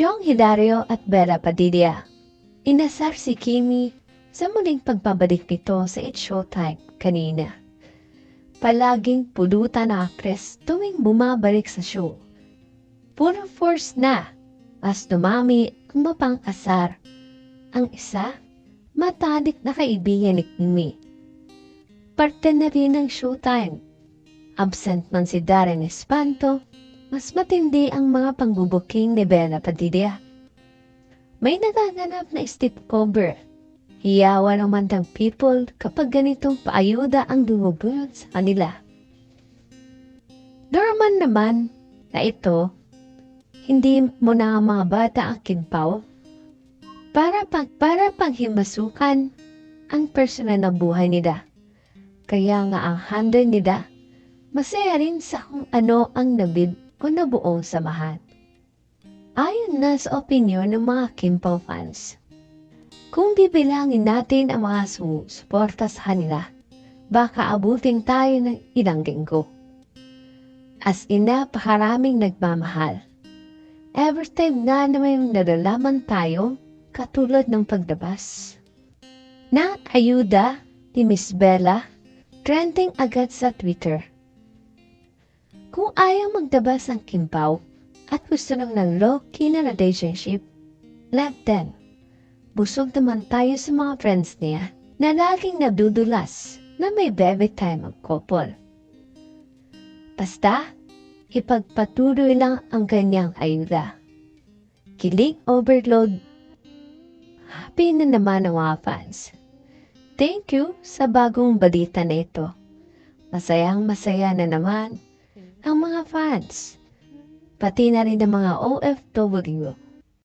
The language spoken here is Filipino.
Jong Hilario at Bella Padilla. Inasar si Kimi sa muling pagbabalik nito sa It's Showtime kanina. Palaging pulutan na actress tuwing bumabalik sa show. Puro force na, mas dumami ang mapang-asar. Ang isa, matadik na kaibigan ni Kimi. Parte na rin ng showtime. Absent man si Darren Espanto, mas matindi ang mga pangbubuking ni Bella Padilla. May nagaganap na cover. Hiyawa naman ng people kapag ganitong paayuda ang dumubulot sa kanila. Normal naman na ito, hindi mo na ang mga bata ang kinpaw para pag para panghimasukan ang personal na buhay nila. Kaya nga ang handle nila, masaya rin sa kung ano ang nabid o nabuong samahan. Ayon na sa opinion ng mga Kimpaw fans. Kung bibilangin natin ang mga sumusuporta sa kanila, baka abutin tayo ng ilang linggo. As in napakaraming nagmamahal. Every time na naman nalalaman tayo, katulad ng paglabas. Na ayuda ni Miss Bella, trending agad sa Twitter. Kung ayaw magdabas ang kimpaw at gusto lang ng low-key na relationship, let them. Busog naman tayo sa mga friends niya na laging nadudulas na may baby time ang couple. Basta, ipagpatuloy lang ang kanyang ayuda. Kilig overload. Happy na naman ang mga fans. Thank you sa bagong balita na ito. Masayang masaya na naman ang mga fans. Pati na rin ang mga OFW